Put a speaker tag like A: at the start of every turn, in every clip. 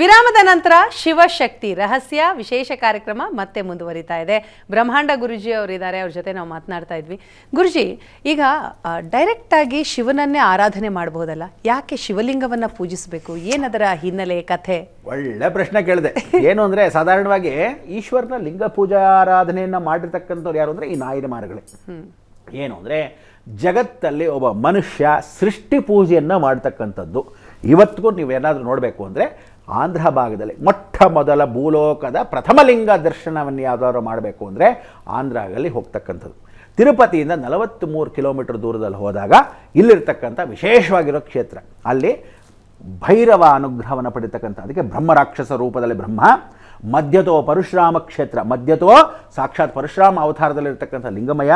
A: ವಿರಾಮದ ನಂತರ ಶಿವಶಕ್ತಿ ರಹಸ್ಯ ವಿಶೇಷ ಕಾರ್ಯಕ್ರಮ ಮತ್ತೆ ಮುಂದುವರಿತಾ ಇದೆ. ಬ್ರಹ್ಮಾಂಡ ಗುರುಜಿ ಅವರಿದ್ದಾರೆ ಅವ್ರ ಜೊತೆ ನಾವು ಮಾತನಾಡ್ತಾ ಇದ್ವಿ. ಗುರುಜಿ ಈಗ ಡೈರೆಕ್ಟ್ ಆಗಿ ಶಿವನನ್ನೇ ಆರಾಧನೆ ಮಾಡಬಹುದಲ್ಲ ಯಾಕೆ ಶಿವಲಿಂಗವನ್ನ ಪೂಜಿಸಬೇಕು? ಏನದರ ಹಿನ್ನೆಲೆ ಕಥೆ?
B: ಒಳ್ಳೆ ಪ್ರಶ್ನೆ ಕೇಳಿದೆ. ಏನು ಅಂದರೆ ಸಾಧಾರಣವಾಗಿ ಈಶ್ವರನ ಲಿಂಗ ಪೂಜಾ ಆರಾಧನೆಯನ್ನು ಮಾಡಿರ್ತಕ್ಕಂಥವ್ರು ಯಾರು ಅಂದರೆ ಈ ನಾಯಿನ ಮಾರುಗಳೇ. ಏನು ಅಂದರೆ ಜಗತ್ತಲ್ಲಿ ಒಬ್ಬ ಮನುಷ್ಯ ಸೃಷ್ಟಿ ಪೂಜೆಯನ್ನು ಮಾಡ್ತಕ್ಕಂಥದ್ದು. ಇವತ್ತಿಗೂ ನೀವು ಏನಾದರೂ ನೋಡಬೇಕು ಅಂದರೆ ಆಂಧ್ರ ಭಾಗದಲ್ಲಿ ಮೊಟ್ಟ ಮೊದಲ ಭೂಲೋಕದ ಪ್ರಥಮ ಲಿಂಗ ದರ್ಶನವನ್ನು ಯಾವುದಾದ್ರು ಮಾಡಬೇಕು ಅಂದರೆ ಆಂಧ್ರದಲ್ಲಿ ಹೋಗ್ತಕ್ಕಂಥದ್ದು. ತಿರುಪತಿಯಿಂದ ನಲವತ್ತ್ಮೂರು ಕಿಲೋಮೀಟರ್ ದೂರದಲ್ಲಿ ಹೋದಾಗ ಇಲ್ಲಿರ್ತಕ್ಕಂಥ ವಿಶೇಷವಾಗಿರೋ ಕ್ಷೇತ್ರ. ಅಲ್ಲಿ ಭೈರವ ಅನುಗ್ರಹವನ್ನು ಪಡಿತಕ್ಕಂಥ, ಅದಕ್ಕೆ ಬ್ರಹ್ಮ ರಾಕ್ಷಸ ರೂಪದಲ್ಲಿ ಬ್ರಹ್ಮ, ಮಧ್ಯತೋ ಪರಶುರಾಮ ಕ್ಷೇತ್ರ, ಮಧ್ಯತೋ ಸಾಕ್ಷಾತ್ ಪರಶುರಾಮ ಅವತಾರದಲ್ಲಿರ್ತಕ್ಕಂಥ ಲಿಂಗಮಯ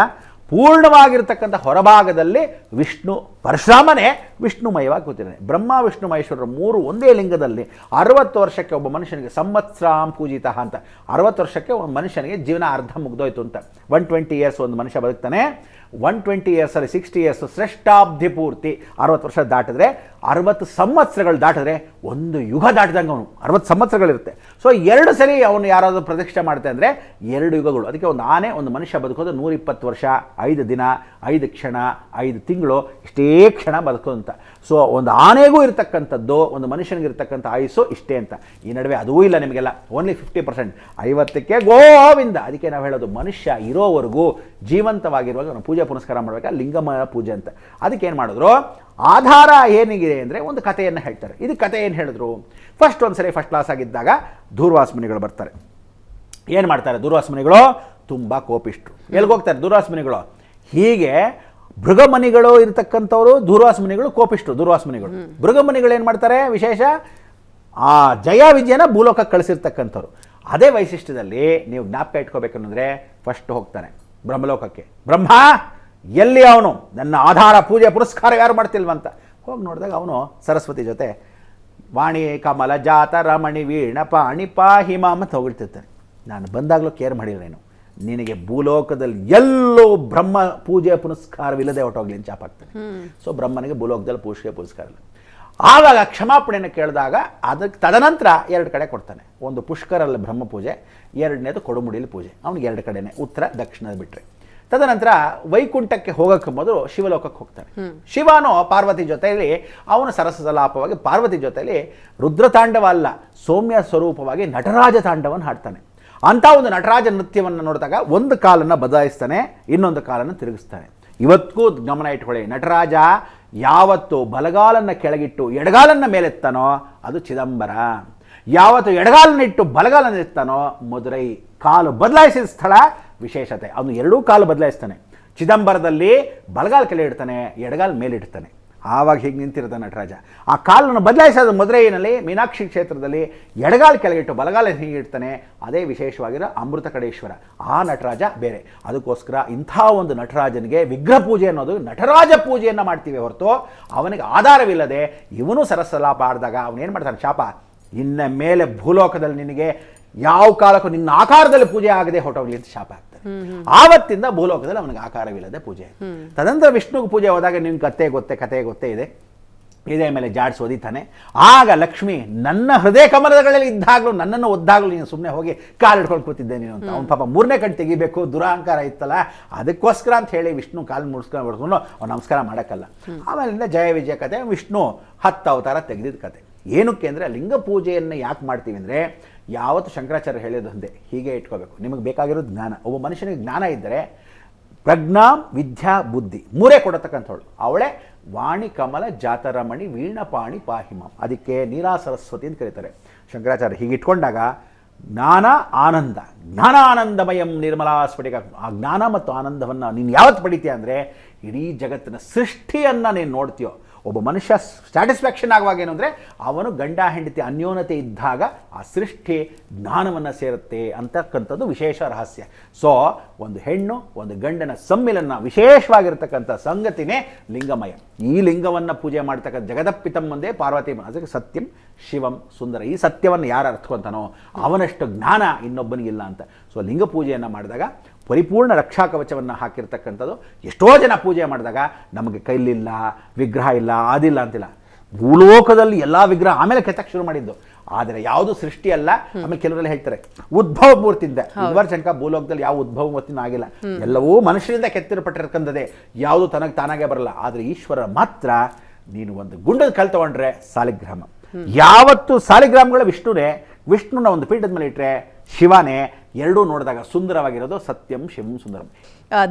B: ಪೂರ್ಣವಾಗಿರ್ತಕ್ಕಂಥ ಹೊರಭಾಗದಲ್ಲಿ ವಿಷ್ಣು ಪರಶುರಾಮನೇ ವಿಷ್ಣುಮಯವಾಗಿ ಕೂತಿದ್ದಾನೆ. ಬ್ರಹ್ಮ, ವಿಷ್ಣು, ಮಹೇಶ್ವರರು ಮೂರು ಒಂದೇ ಲಿಂಗದಲ್ಲಿ ಅರವತ್ತು ವರ್ಷಕ್ಕೆ ಒಬ್ಬ ಮನುಷ್ಯನಿಗೆ ಸಂವತ್ಸರಾಂ ಪೂಜಿತ ಅಂತ. ಅರವತ್ತು ವರ್ಷಕ್ಕೆ ಒಂದು ಮನುಷ್ಯನಿಗೆ ಜೀವನ ಅರ್ಧ ಮುಗ್ದೋಯ್ತು ಅಂತ. ಒನ್ ಟ್ವೆಂಟಿ ಇಯರ್ಸ್ ಒಂದು ಮನುಷ್ಯ ಬದುಕ್ತಾನೆ. ಒನ್ ಟ್ವೆಂಟಿ ಇಯರ್ಸಲ್ಲಿ ಸಿಕ್ಸ್ಟಿ ಇಯರ್ಸ್ ಶ್ರೇಷ್ಠಾಬ್ಧಿ ಪೂರ್ತಿ ಅರವತ್ತು ವರ್ಷ ದಾಟಿದ್ರೆ, ಅರವತ್ತು ಸಂವತ್ಸರಗಳು ದಾಟಿದ್ರೆ ಒಂದು ಯುಗ ದಾಟಿದಂಗೆ ಅವನು. ಅರವತ್ತು ಸಂವತ್ಸರಗಳಿರುತ್ತೆ. ಸೊ ಎರಡು ಸರಿ ಅವನು ಯಾರಾದರೂ ಪ್ರದಕ್ಷಿಣೆ ಮಾಡ್ತಾ ಅಂದರೆ ಎರಡು ಯುಗಗಳು. ಅದಕ್ಕೆ ಒಂದು ಆನೆ, ಒಂದು ಮನುಷ್ಯ ಬದುಕೋದು ನೂರಿಪ್ಪತ್ತು ವರ್ಷ ಐದು ದಿನ, ಐದು ಕ್ಷಣ, ಐದು ತಿಂಗಳು ಇಷ್ಟೇ ಕ್ಷಣ ಬದುಕು ಅಂತ. ಸೊ ಒಂದು ಆನೆಗೂ ಇರತಕ್ಕಂಥದ್ದು, ಒಂದು ಮನುಷ್ಯನಿಗೆ ಇರತಕ್ಕಂಥ ಆಯುಸ್ಸು ಇಷ್ಟೇ ಅಂತ. ಈ ನಡುವೆ ಅದೂ ಇಲ್ಲ ನಿಮಗೆಲ್ಲ. ಓನ್ಲಿ ಫಿಫ್ಟಿ ಪರ್ಸೆಂಟ್ ಐವತ್ತಕ್ಕೆ ಗೋವಿಂದ. ಅದಕ್ಕೆ ನಾವು ಹೇಳೋದು ಮನುಷ್ಯ ಇರೋವರೆಗೂ ಜೀವಂತವಾಗಿರುವಾಗ ನಾವು ಪೂಜೆ ಪುನಸ್ಕಾರ ಮಾಡಬೇಕಾ? ಲಿಂಗಮ ಪೂಜೆ ಅಂತ. ಅದಕ್ಕೆ ಏನು ಮಾಡಿದ್ರು? ಆಧಾರ ಏನಿದೆ ಅಂದರೆ ಒಂದು ಕಥೆಯನ್ನು ಹೇಳ್ತಾರೆ. ಇದು ಕಥೆ ಏನು ಹೇಳಿದ್ರು? ಫಸ್ಟ್ ಒಂದು ಸರಿ ಫಸ್ಟ್ ಕ್ಲಾಸ್ ಆಗಿದ್ದಾಗ ದೂರ್ವಾಸ ಮುನಿಗಳು ಬರ್ತಾರೆ. ಏನು ಮಾಡ್ತಾರೆ ದೂರ್ವಾಸ ಮುನಿಗಳು? ತುಂಬ ಕೋಪಿಷ್ಟರು. ಎಲ್ಗೋಗ್ತಾರೆ ದುರಾಸ್ಮನಿಗಳು ಮುನಿಗಳು ಹೀಗೆ ಭೃಗಮನಿಗಳು ಇರತಕ್ಕಂಥವ್ರು ದುರ್ವಾಸಮನಿಗಳು ಕೋಪಿಷ್ಟರು ಕೋಪಿಷ್ಟ್ರು ದೂರ್ವಾಸ ಮುನಿಗಳು ಭೃಗಮನಿಗಳು ಏನು ಮಾಡ್ತಾರೆ ವಿಶೇಷ? ಆ ಜಯ ವಿಜಯನ ಭೂಲೋಕಕ್ಕೆ ಕಳಿಸಿರ್ತಕ್ಕಂಥವ್ರು. ಅದೇ ವೈಶಿಷ್ಟ್ಯದಲ್ಲಿ ನೀವು ಜ್ಞಾಪಕ ಇಟ್ಕೋಬೇಕನ್ನೋದ್ರೆ ಫಸ್ಟ್ ಹೋಗ್ತಾನೆ ಬ್ರಹ್ಮಲೋಕಕ್ಕೆ. ಬ್ರಹ್ಮ ಎಲ್ಲಿ ಅವನು? ನನ್ನ ಆಧಾರ ಪೂಜೆ ಪುರಸ್ಕಾರ ಯಾರು ಮಾಡ್ತಿಲ್ವಂತ ಹೋಗಿ ನೋಡಿದಾಗ ಅವನು ಸರಸ್ವತಿ ಜೊತೆ ವಾಣಿ ಕಮಲ ಜಾತ ರಮಣಿ ವೀಣ ಪಾಣಿ ಪಾಹಿಮ ಅಂತ ಹೋಗಿರ್ತಿರ್ತಾನೆ ನಾನು ಬಂದಾಗಲೂ ಕೇರ್ ಮಾಡಿಲ್ಲ ನೀನು. ನಿನಗೆ ಭೂಲೋಕದಲ್ಲಿ ಎಲ್ಲೋ ಬ್ರಹ್ಮ ಪೂಜೆ ಪುನಸ್ಕಾರವಿಲ್ಲದೆ ಹೊಟ್ಟೋಗ್ಲಿ ಅಂತ ಚಾಪಾಗ್ತಾನೆ ಸೊ ಬ್ರಹ್ಮನಿಗೆ ಭೂಲೋಕದಲ್ಲಿ ಪೂಜೆ ಪುನಸ್ಕಾರ ಇಲ್ಲ ಆವಾಗ ಕ್ಷಮಾಪಣೆಯನ್ನು ಕೇಳಿದಾಗ ಅದಕ್ಕೆ ತದನಂತರ ಎರಡು ಕಡೆ ಕೊಡ್ತಾನೆ. ಒಂದು ಪುಷ್ಕರಲ್ಲಿ ಬ್ರಹ್ಮ ಪೂಜೆ ಎರಡನೇದು ಕೊಡುಮುಡಿಯಲ್ಲಿ ಪೂಜೆ. ಅವನಿಗೆ ಎರಡು ಕಡೆನೇ ಉತ್ತರ ದಕ್ಷಿಣದ ಬಿಟ್ಟರೆ ತದನಂತರ ವೈಕುಂಠಕ್ಕೆ ಹೋಗೋಕ್ಕೆ ಮೊದಲು ಶಿವಲೋಕಕ್ಕೆ ಹೋಗ್ತಾನೆ. ಶಿವನು ಪಾರ್ವತಿ ಜೊತೆಯಲ್ಲಿ ಅವನು ಸರಸಲಾಪವಾಗಿ ಪಾರ್ವತಿ ಜೊತೆಯಲ್ಲಿ ರುದ್ರತಾಂಡವ ಅಲ್ಲ ಸೌಮ್ಯ ಸ್ವರೂಪವಾಗಿ ನಟರಾಜ ತಾಂಡವನ್ನು ಹಾಡ್ತಾನೆ. ಅಂಥ ಒಂದು ನಟರಾಜ ನೃತ್ಯವನ್ನು ನೋಡಿದಾಗ ಒಂದು ಕಾಲನ್ನು ಬದಲಾಯಿಸ್ತಾನೆ, ಇನ್ನೊಂದು ಕಾಲನ್ನು ತಿರುಗಿಸ್ತಾನೆ. ಇವತ್ತಿಗೂ ಗಮನ ಇಟ್ಕೊಳ್ಳಿ, ನಟರಾಜ ಯಾವತ್ತು ಬಲಗಾಲನ್ನು ಕೆಳಗಿಟ್ಟು ಎಡಗಾಲನ್ನು ಮೇಲೆತ್ತಾನೋ ಅದು ಚಿದಂಬರ. ಯಾವತ್ತು ಎಡಗಾಲನ್ನಿಟ್ಟು ಬಲಗಾಲನ್ನು ಎತ್ತಾನೋ ಮದುರೈ ಕಾಲು ಬದಲಾಯಿಸಿದ ಸ್ಥಳ ವಿಶೇಷತೆ. ಅವನು ಎರಡೂ ಕಾಲು ಬದಲಾಯಿಸ್ತಾನೆ. ಚಿದಂಬರದಲ್ಲಿ ಬಲಗಾಲ ಕೆಳಗಿಡ್ತಾನೆ, ಎಡಗಾಲ ಮೇಲಿಡ್ತಾನೆ. ಆವಾಗ ಹೀಗೆ ನಿಂತಿರುತ್ತೆ ನಟರಾಜ. ಆ ಕಾಲನ್ನು ಬದಲಾಯಿಸೋದು ಮದುರೈನಲ್ಲಿ ಮೀನಾಕ್ಷಿ ಕ್ಷೇತ್ರದಲ್ಲಿ ಎಡಗಾಲ ಕೆಳಗಿಟ್ಟು ಬಲಗಾಲ ಹೀಗೆ ಇಡ್ತಾನೆ, ಅದೇ ವಿಶೇಷವಾಗಿರೋ ಅಮೃತ ಕಡೇಶ್ವರ. ಆ ನಟರಾಜ ಬೇರೆ. ಅದಕ್ಕೋಸ್ಕರ ಇಂಥ ಒಂದು ನಟರಾಜನಿಗೆ ವಿಗ್ರಹ ಪೂಜೆ ಅನ್ನೋದು ನಟರಾಜ ಪೂಜೆಯನ್ನು ಮಾಡ್ತೀವಿ ಹೊರತು ಅವನಿಗೆ ಆಧಾರವಿಲ್ಲದೆ ಇವನು ಸರಸಲಾಪ ಆಡಿದಾಗ ಅವನೇನು ಮಾಡ್ತಾನೆ, ಶಾಪ, ಇನ್ನ ಮೇಲೆ ಭೂಲೋಕದಲ್ಲಿ ನಿನಗೆ ಯಾವ ಕಾಲಕ್ಕೂ ನಿನ್ನ ಆಕಾರದಲ್ಲಿ ಪೂಜೆ ಆಗದೆ ಹೊರಟೋಗ್ಲಿ ಅಂತ ಶಾಪ ಆಗ್ತದೆ ಆವತ್ತಿಂದ ಭೂಲೋಕದಲ್ಲಿ ಅವನಿಗೆ ಆಕಾರವಿಲ್ಲದೆ ಪೂಜೆ. ತದನಂತರ ವಿಷ್ಣುಗೆ ಪೂಜೆ ಹೋದಾಗ ನಿಮ್ಗೆ ಕತೆ ಗೊತ್ತೆ ಕತೆ ಗೊತ್ತೇ ಇದೆ. ಇದೇ ಮೇಲೆ ಜಾಡ್ಸ್ ಓದಿತಾನೆ ಆಗ ಲಕ್ಷ್ಮಿ ನನ್ನ ಹೃದಯ ಕಮಲಗಳಲ್ಲಿ ಇದ್ದಾಗಲೂ ನನ್ನನ್ನು ಒದ್ದಾಗಲೂ ನೀನು ಸುಮ್ಮನೆ ಹೋಗಿ ಕಾಲು ಹಿಡ್ಕೊಂಡು ಕೂತಿದ್ದೆ ನೀನು ಅಂತ. ಅವ್ನು ಪಾಪ ಮೂರನೇ ಕಣ್ಣು ತೆಗಿಬೇಕು ದುರಹಂಕಾರ ಇತ್ತಲ್ಲ ಅದಕ್ಕೋಸ್ಕರ ಅಂತ ಹೇಳಿ ವಿಷ್ಣು ಕಾಲು ಮುಡ್ಸ್ಕೊಂಡು ಬಿಡ್ಕೊಂಡು ಅವ್ನು ನಮಸ್ಕಾರ ಮಾಡೋಕ್ಕಲ್ಲ. ಆಮೇಲಿಂದ ಜಯ ವಿಜಯ ಕತೆ ವಿಷ್ಣು ಹತ್ತು ಅವತಾರ ತೆಗೆದಿದ್ದ ಕತೆ. ಏನಕ್ಕೆ ಅಂದರೆ ಲಿಂಗ ಪೂಜೆಯನ್ನು ಯಾಕೆ ಮಾಡ್ತೀವಿ ಅಂದರೆ ಯಾವತ್ತು ಶಂಕರಾಚಾರ್ಯ ಹೇಳೋದು ಒಂದೇ ಹೀಗೆ ಇಟ್ಕೋಬೇಕು. ನಿಮಗೆ ಬೇಕಾಗಿರೋ ಜ್ಞಾನ. ಒಬ್ಬ ಮನುಷ್ಯನಿಗೆ ಜ್ಞಾನ ಇದ್ದರೆ ಪ್ರಜ್ಞಾ, ವಿದ್ಯಾ, ಬುದ್ಧಿ ಮೂರೇ ಕೊಡತಕ್ಕಂಥವಳು. ಅವಳೇ ವಾಣಿ, ಕಮಲ, ಜಾತರಮಣಿ, ವೀಣಪಾಣಿ ಪಾಹಿಮ ಅದಕ್ಕೆ ನೀರಾ ಸರಸ್ವತಿ ಅಂತ ಕರೀತಾರೆ. ಶಂಕರಾಚಾರ್ಯ ಹೀಗೆ ಇಟ್ಕೊಂಡಾಗ ಜ್ಞಾನ ಆನಂದ. ಜ್ಞಾನ ಆನಂದಮಯಂ ನಿರ್ಮಲಾ ಸ್ಫಟಿಕ. ಆ ಜ್ಞಾನ ಮತ್ತು ಆನಂದವನ್ನು ನೀನು ಯಾವತ್ತು ಪಡಿತೀಯ ಅಂದರೆ ಇಡೀ ಜಗತ್ತಿನ ಸೃಷ್ಟಿಯನ್ನು ನೀನು ನೋಡ್ತೀಯೋ ಒಬ್ಬ ಮನುಷ್ಯ ಸ್ಯಾಟಿಸ್ಫ್ಯಾಕ್ಷನ್ ಆಗುವಾಗ ಏನು ಅಂದರೆ ಅವನು ಗಂಡ, ಹೆಂಡತಿ, ಅನ್ಯೋನ್ಯತೆ ಇದ್ದಾಗ ಆ ಸೃಷ್ಟಿ ಜ್ಞಾನವನ್ನು ಸೇರುತ್ತೆ ಅಂತಕ್ಕಂಥದ್ದು ವಿಶೇಷ ರಹಸ್ಯ. ಸೊ ಒಂದು ಹೆಣ್ಣು, ಒಂದು ಗಂಡನ ಸಮ್ಮಿಲನ ವಿಶೇಷವಾಗಿರ್ತಕ್ಕಂಥ ಸಂಗತಿನೇ ಲಿಂಗಮಯ. ಈ ಲಿಂಗವನ್ನು ಪೂಜೆ ಮಾಡ್ತಕ್ಕಂಥ ಜಗದಪ್ಪಿತಂ ಮುಂದೆ ಪಾರ್ವತಿ ಅದಕ್ಕೆ ಸತ್ಯಂ, ಶಿವಂ, ಸುಂದರ. ಈ ಸತ್ಯವನ್ನು ಯಾರು ಅರ್ಥಕೊಂತಾನೋ ಅವನಷ್ಟು ಜ್ಞಾನ ಇನ್ನೊಬ್ಬನಿಗಿಲ್ಲ ಅಂತ. ಸೊ ಲಿಂಗ ಪೂಜೆಯನ್ನು ಮಾಡಿದಾಗ ಪರಿಪೂರ್ಣ ರಕ್ಷಾ ಕವಚವನ್ನು ಹಾಕಿರ್ತಕ್ಕಂಥದ್ದು. ಎಷ್ಟೋ ಜನ ಪೂಜೆ ಮಾಡಿದಾಗ ನಮಗೆ ಕೈಲಿಲ್ಲ ವಿಗ್ರಹ ಇಲ್ಲ ಅದಿಲ್ಲ ಅಂತಿಲ್ಲ. ಭೂಲೋಕದಲ್ಲಿ ಎಲ್ಲ ವಿಗ್ರಹ ಆಮೇಲೆ ಕೆತ್ತಕ್ಕೆ ಶುರು ಮಾಡಿದ್ದು. ಆದರೆ ಯಾವುದು ಸೃಷ್ಟಿ ಅಲ್ಲ ಆಮೇಲೆ ಕೆಲವರಲ್ಲಿ ಹೇಳ್ತಾರೆ ಉದ್ಭವ ಮೂರ್ತಿಯಿಂದ ಇದುವರೆ ತನಕ ಭೂಲೋಕದಲ್ಲಿ ಯಾವ ಉದ್ಭವ ಮೂರ್ತಿನೂ ಆಗಿಲ್ಲ. ಎಲ್ಲವೂ ಮನುಷ್ಯರಿಂದ ಕೆತ್ತಿರಪಟ್ಟಿರ್ತಕ್ಕಂಥದ್ದೇ ಯಾವುದು ತನಗೆ ತಾನಾಗೆ ಬರಲ್ಲ. ಆದರೆ ಈಶ್ವರ ಮಾತ್ರ ನೀನು ಒಂದು ಗುಂಡದ ಕಲ್ ತಗೊಂಡ್ರೆ ಸಾಲಿಗ್ರಾಮ. ಯಾವತ್ತು ಸಾಲಿಗ್ರಾಮಗಳ ವಿಷ್ಣುನೇ ವಿಷ್ಣುನ ಒಂದು ಪೀಠದ ಮೇಲೆ ಇಟ್ಟರೆ ಶಿವನೇ ಎರಡೂ ನೋಡಿದಾಗ ಸುಂದರವಾಗಿರೋದು ಸತ್ಯಂ ಶಿವಂ ಸುಂದರಂ.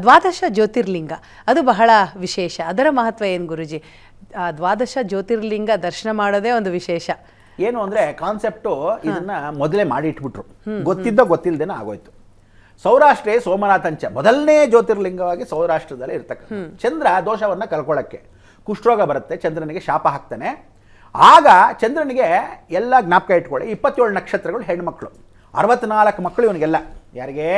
A: ದ್ವಾದಶ ಜ್ಯೋತಿರ್ಲಿಂಗ ಅದು ಬಹಳ ವಿಶೇಷ. ಅದರ ಮಹತ್ವ ಏನು ಗುರುಜಿ? ದ್ವಾದಶ ಜ್ಯೋತಿರ್ಲಿಂಗ ದರ್ಶನ ಮಾಡೋದೇ ಒಂದು ವಿಶೇಷ.
B: ಏನು ಅಂದ್ರೆ ಕಾನ್ಸೆಪ್ಟು ಇದನ್ನ ಮೊದಲೇ ಮಾಡಿ ಇಟ್ಬಿಟ್ರು ಗೊತ್ತಿದ್ದ ಗೊತ್ತಿಲ್ಲದೇನೆ ಆಗೋಯ್ತು. ಸೌರಾಷ್ಟ್ರೇ ಸೋಮನಾಥಂಚ ಮೊದಲನೇ ಜ್ಯೋತಿರ್ಲಿಂಗವಾಗಿ ಸೌರಾಷ್ಟ್ರದಲ್ಲೇ ಇರ್ತಕ್ಕ ಚಂದ್ರ ದೋಷವನ್ನ ಕಲ್ಕೊಳ್ಳೋಕ್ಕೆ ಕುಷ್ಠರೋಗ ಬರುತ್ತೆ ಚಂದ್ರನಿಗೆ ಶಾಪ ಹಾಕ್ತಾನೆ. ಆಗ ಚಂದ್ರನಿಗೆ ಎಲ್ಲ ಜ್ಞಾಪಕ ಇಟ್ಕೊಳ್ಳಿ ಇಪ್ಪತ್ತೇಳು ನಕ್ಷತ್ರಗಳು ಹೆಣ್ಮಕ್ಳು. ಅರವತ್ನಾಲ್ಕು ಮಕ್ಕಳು ಇವನಿಗೆಲ್ಲ. ಯಾರಿಗೆ?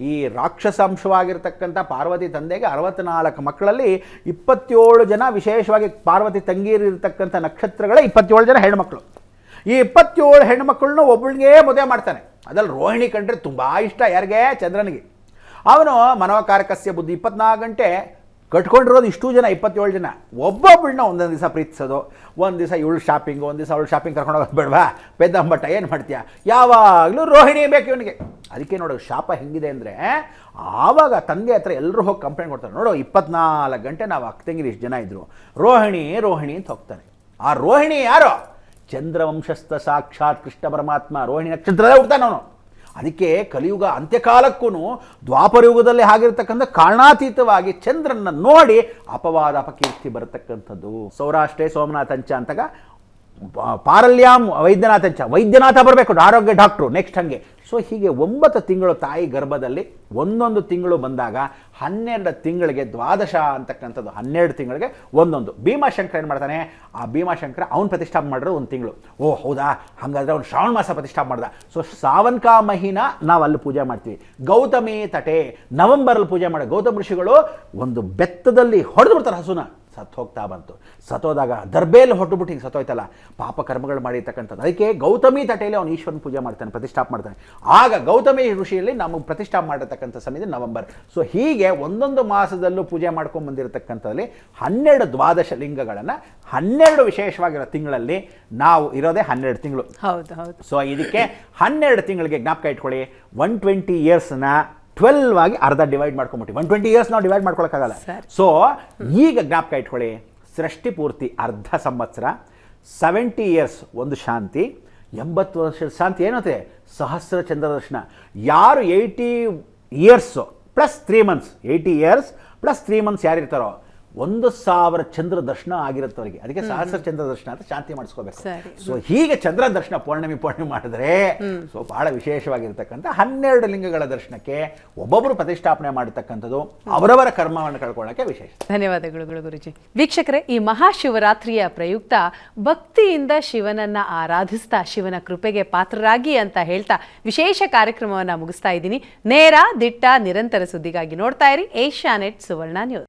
B: ಈ ರಾಕ್ಷಸಾಂಶವಾಗಿರ್ತಕ್ಕಂಥ ಪಾರ್ವತಿ ತಂದೆಗೆ ಅರವತ್ನಾಲ್ಕು ಮಕ್ಕಳಲ್ಲಿ ಇಪ್ಪತ್ತೇಳು ಜನ ವಿಶೇಷವಾಗಿ ಪಾರ್ವತಿ ತಂಗೀರಿರ್ತಕ್ಕಂಥ ನಕ್ಷತ್ರಗಳೇ ಇಪ್ಪತ್ತೇಳು ಜನ ಹೆಣ್ಮಕ್ಳು. ಈ ಇಪ್ಪತ್ತೇಳು ಹೆಣ್ಮಕ್ಳನ್ನ ಒಬ್ಬಳಿಗೆ ಮದುವೆ ಮಾಡ್ತಾನೆ. ಅದ್ರಲ್ಲಿ ರೋಹಿಣಿ ಕಂಡ್ರೆ ತುಂಬ ಇಷ್ಟ. ಯಾರಿಗೆ? ಚಂದ್ರನಿಗೆ. ಅವನು ಮನೋಕಾರಕಸ್ಯ ಬುದ್ಧಿ ಇಪ್ಪತ್ನಾಲ್ಕು ಗಂಟೆ ಕಟ್ಕೊಂಡಿರೋದು ಇಷ್ಟು ಜನ, ಇಪ್ಪತ್ತೇಳು ಜನ. ಒಬ್ಬೊಬ್ಬಳನ್ನ ಒಂದೊಂದು ದಿವಸ ಪ್ರೀತಿಸೋದು, ಒಂದು ದಿವಸ ಇವಳು ಶಾಪಿಂಗು ಒಂದು ದಿವಸ ಅವಳು ಶಾಪಿಂಗ್ ಕರ್ಕೊಂಡು ಹೋಗೋದು ಬೇಡವಾ? ಪೆದ್ದಂಬಟ್ಟ ಏನು ಮಾಡ್ತೀಯ? ಯಾವಾಗಲೂ ರೋಹಿಣಿ ಬೇಕು ಇವನಿಗೆ. ಅದಕ್ಕೆ ನೋಡು, ಶಾಪ ಹೆಂಗಿದೆ ಅಂದರೆ, ಆವಾಗ ತಂದೆ ಹತ್ರ ಎಲ್ಲರೂ ಹೋಗಿ ಕಂಪ್ಲೇಂಟ್ ಕೊಡ್ತಾರೆ. ನೋಡು, ಇಪ್ಪತ್ನಾಲ್ಕು ಗಂಟೆ ನಾವು ಅಕ್ಕಂಗಿರಿ ಇಷ್ಟು ಜನ ಇದ್ದರು ರೋಹಿಣಿ ರೋಹಿಣಿ ಅಂತ ಹೋಗ್ತಾರೆ. ಆ ರೋಹಿಣಿ ಯಾರು? ಚಂದ್ರವಂಶಸ್ಥ ಸಾಕ್ಷಾತ್ ಕೃಷ್ಣ ಪರಮಾತ್ಮ. ರೋಹಿಣಿ ನಕ್ಷತ್ರದಲ್ಲೇ ಹುಡ್ತಾನೆ ಅವನು. ಅದಕ್ಕೆ ಕಲಿಯುಗ ಅಂತ್ಯಕಾಲಕ್ಕೂ ದ್ವಾಪರಯುಗದಲ್ಲಿ ಆಗಿರ್ತಕ್ಕಂಥ ಕಾರಣಾತೀತವಾಗಿ ಚಂದ್ರನ ನೋಡಿ ಅಪವಾದ ಅಪಕೀರ್ತಿ ಬರತಕ್ಕಂಥದ್ದು. ಸೌರಾಷ್ಟ್ರೇ ಸೋಮನಾಥಂಚ ಅಂತಾಗ ಪ- ವೈದ್ಯನಾಥ ಚ, ವೈದ್ಯನಾಥ ಬರಬೇಕು, ಆರೋಗ್ಯ ಡಾಕ್ಟ್ರು ನೆಕ್ಸ್ಟ್ ಹಾಗೆ. ಸೊ ಹೀಗೆ ಒಂಬತ್ತು ತಿಂಗಳು ತಾಯಿ ಗರ್ಭದಲ್ಲಿ, ಒಂದೊಂದು ತಿಂಗಳು ಬಂದಾಗ, ಹನ್ನೆರಡು ತಿಂಗಳಿಗೆ ದ್ವಾದಶ ಅಂತಕ್ಕಂಥದ್ದು, ಹನ್ನೆರಡು ತಿಂಗಳಿಗೆ ಒಂದೊಂದು. ಭೀಮಾಶಂಕರ್ ಏನು ಮಾಡ್ತಾನೆ? ಆ ಭೀಮಾಶಂಕರ ಅವ್ನು ಪ್ರತಿಷ್ಠಾಪ ಮಾಡಿರೋ ಒಂದು ತಿಂಗಳು. ಓ, ಹೌದಾ? ಹಾಗಾದ್ರೆ ಅವ್ನು ಶ್ರಾವಣ ಮಾಸ ಪ್ರತಿಷ್ಠಾಪ ಮಾಡ್ದ. ಸೊ ಸಾವನ್ಕ ಮಹಿನ ನಾವು ಅಲ್ಲಿ ಪೂಜೆ ಮಾಡ್ತೀವಿ. ಗೌತಮಿ ತಟೆ ನವೆಂಬರಲ್ಲಿ ಪೂಜೆ ಮಾಡಿ, ಗೌತಮ ಋಷಿಗಳು ಒಂದು ಬೆತ್ತದಲ್ಲಿ ಹೊಡೆದು ಬಿಡ್ತಾರೆ ಹಸುನ. ಸತ್ತು ಹೋಗ್ತಾ ಬಂತು ಸತ್ತೋದಾಗ ದರ್ಬೇಲಿ ಹೊಟ್ಟುಬಿಟ್ಟು ಹಿಂಗೆ ಸತ್ತೋಯ್ತಲ್ಲ. ಪಾಪ ಕರ್ಮಗಳು ಮಾಡಿರ್ತಕ್ಕಂಥದ್ದು. ಅದಕ್ಕೆ ಗೌತಮಿ ತಟೆಯಲ್ಲಿ ಅವನು ಈಶ್ವರನ ಪೂಜೆ ಮಾಡ್ತಾನೆ ಪ್ರತಿಷ್ಠಾಪ ಮಾಡ್ತಾನೆ. ಆಗ ಗೌತಮಿ ಋಷಿಯಲ್ಲಿ ನಮಗೆ ಪ್ರತಿಷ್ಠಾಪ ಮಾಡಿರ್ತಕ್ಕಂಥ ಸಮಯದ ನವೆಂಬರ್. ಸೊ ಹೀಗೆ ಒಂದೊಂದು ಮಾಸದಲ್ಲೂ ಪೂಜೆ ಮಾಡ್ಕೊಂಡು ಬಂದಿರತಕ್ಕಂಥದ್ರಲ್ಲಿ ಹನ್ನೆರಡು ದ್ವಾದಶ ಲಿಂಗಗಳನ್ನು ಹನ್ನೆರಡು ವಿಶೇಷವಾಗಿರೋ ತಿಂಗಳಲ್ಲಿ ನಾವು ಇರೋದೇ ಹನ್ನೆರಡು ತಿಂಗಳು.
A: ಹೌದು ಹೌದು.
B: ಸೊ ಇದಕ್ಕೆ ಹನ್ನೆರಡು ತಿಂಗಳಿಗೆ ಜ್ಞಾಪಕ ಇಟ್ಕೊಳ್ಳಿ. ಒನ್ ಟ್ವೆಂಟಿ ಇಯರ್ಸ್ನ ಟ್ವೆಲ್ವ್ ಆಗಿ ಅರ್ಧ ಡಿವೈಡ್ ಮಾಡ್ಕೊಂಬಿಟ್ಟು ಒನ್ ಟ್ವೆಂಟಿ ಇಯರ್ಸ್ ನಾವು ಡಿವೈಡ್ ಮಾಡ್ಕೊಳಕ್ಕಾಗಲ್ಲ. ಸೊ ಈಗ ಜ್ಞಾಪಕ ಇಟ್ಕೊಳ್ಳಿ. ಸೃಷ್ಟಿ ಪೂರ್ತಿ ಅರ್ಧ ಸಂವತ್ಸರ ಸೆವೆಂಟಿ ಇಯರ್ಸ್ ಒಂದು ಶಾಂತಿ ಎಂಬತ್ತು ವರ್ಷದ ಶಾಂತಿ ಏನತ್ತೆ ಸಹಸ್ರ ಚಂದ್ರ ದರ್ಶನ. ಯಾರು eighty years plus three months eighty years plus three months ಯಾರಿರ್ತಾರೋ? ಒಂದು ಸಾವಿರ ಚಂದ್ರ ದರ್ಶನ ಆಗಿರುತ್ತೆ ಅವರಿಗೆ. ಅದಕ್ಕೆ ಸಹಸ್ರ ಚಂದ್ರ ದರ್ಶನ ಅಂತ ಶಾಂತಿ ಮಾಡಿಸ್ಕೋಬೇಕು. ಸೊ ಹೀಗೆ ಚಂದ್ರ ದರ್ಶನ ಪೌರ್ಣಮಿ ಪೌರ್ಣಮಿ ಮಾಡಿದ್ರೆ ಸೊ ಬಹಳ ವಿಶೇಷವಾಗಿರ್ತಕ್ಕಂಥ ಹನ್ನೆರಡು ಲಿಂಗಗಳ ದರ್ಶನಕ್ಕೆ ಒಬ್ಬೊಬ್ಬರು ಪ್ರತಿಷ್ಠಾಪನೆ ಮಾಡತಕ್ಕಂಥದ್ದು ಅವರವರ ಕರ್ಮವನ್ನು ಕಳ್ಕೊಳ್ಳೋಕೆ ವಿಶೇಷ.
A: ಧನ್ಯವಾದಗಳು ಗುರು ಗುರುಜಿ. ವೀಕ್ಷಕರೇ ಈ ಮಹಾಶಿವರಾತ್ರಿಯ ಪ್ರಯುಕ್ತ ಭಕ್ತಿಯಿಂದ ಶಿವನನ್ನ ಆರಾಧಿಸ್ತಾ ಶಿವನ ಕೃಪೆಗೆ ಪಾತ್ರರಾಗಿ ಅಂತ ಹೇಳ್ತಾ ವಿಶೇಷ ಕಾರ್ಯಕ್ರಮವನ್ನ ಮುಗಿಸ್ತಾ ಇದ್ದೀನಿ. ನೇರ ದಿಟ್ಟ ನಿರಂತರ ಸುದ್ದಿಗಾಗಿ ನೋಡ್ತಾ ಇರಿ Asianet Suvarna news.